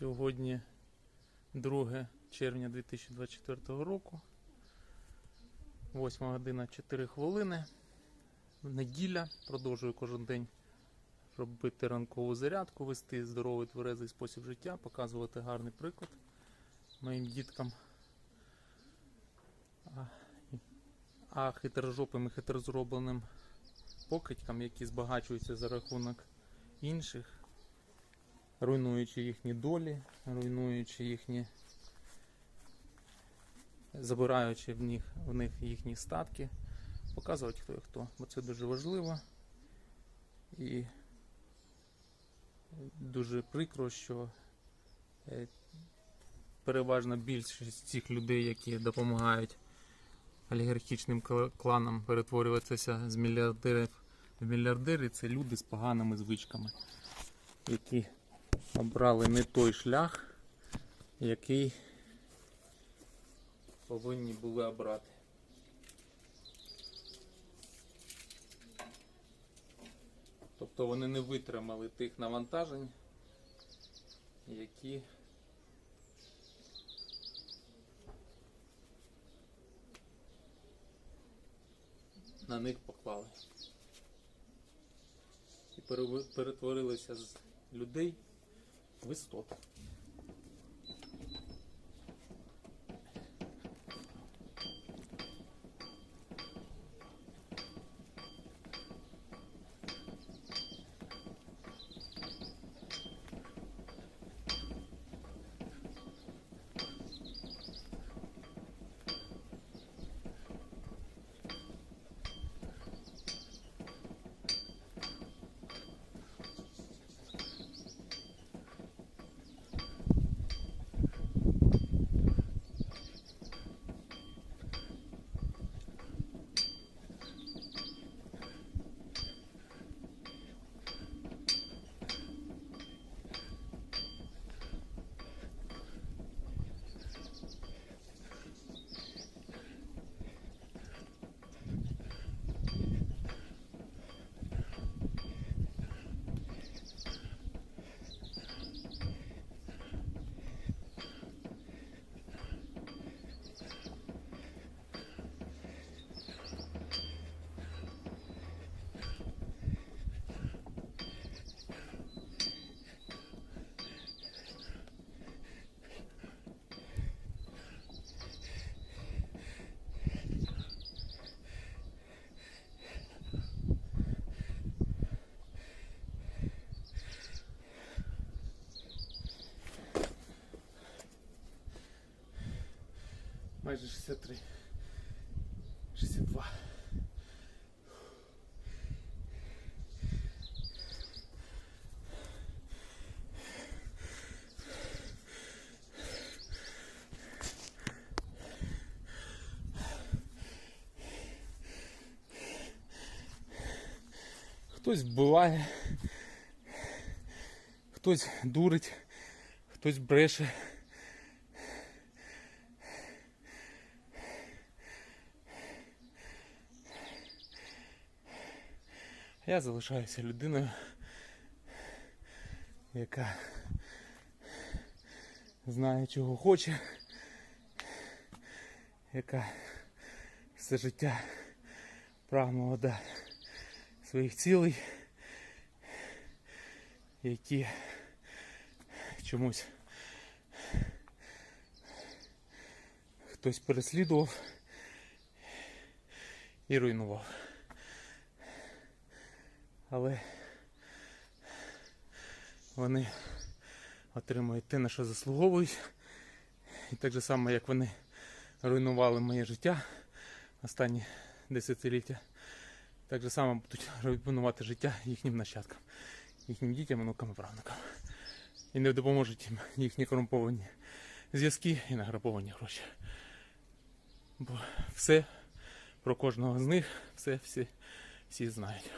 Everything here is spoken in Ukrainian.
Сьогодні 2 червня 2024 року. 8 година 4 хвилини. Неділя. Продовжую кожен день робити ранкову зарядку, вести здоровий тверезий спосіб життя, показувати гарний приклад моїм діткам. А, хитрожопим і хитрозробленим покидькам, які збагачуються за рахунок інших, руйнуючи їхні долі, руйнуючи їхні, забираючи в них, в них їхні статки, показувати хто є хто, бо це дуже важливо. І дуже прикро, що е, переважна більшість цих людей, які допомагають олігархічним кланам перетворюватися з мільярдерів в мільярдери, це люди з поганими звичками, які обрали не той шлях, який повинні були обрати. Тобто вони не витримали тих навантажень, які на них поклали. І перетворилися з людей в Майже 63. 62. Хтось вбиває, хтось дурить, хтось бреше. Я залишаюся людиною, яка знає, чого хоче, яка все життя прагнула до своїх цілей, які чомусь хтось переслідував і руйнував. Але вони отримують те, на що заслуговують. І так же само, як вони руйнували моє життя останні десятиліття, так же само будуть руйнувати життя їхнім нащадкам, їхнім дітям, онукам і правнукам. І не допоможуть їм їхні корумповані зв'язки і награбовані гроші. Бо все про кожного з них, все всі, всі знають.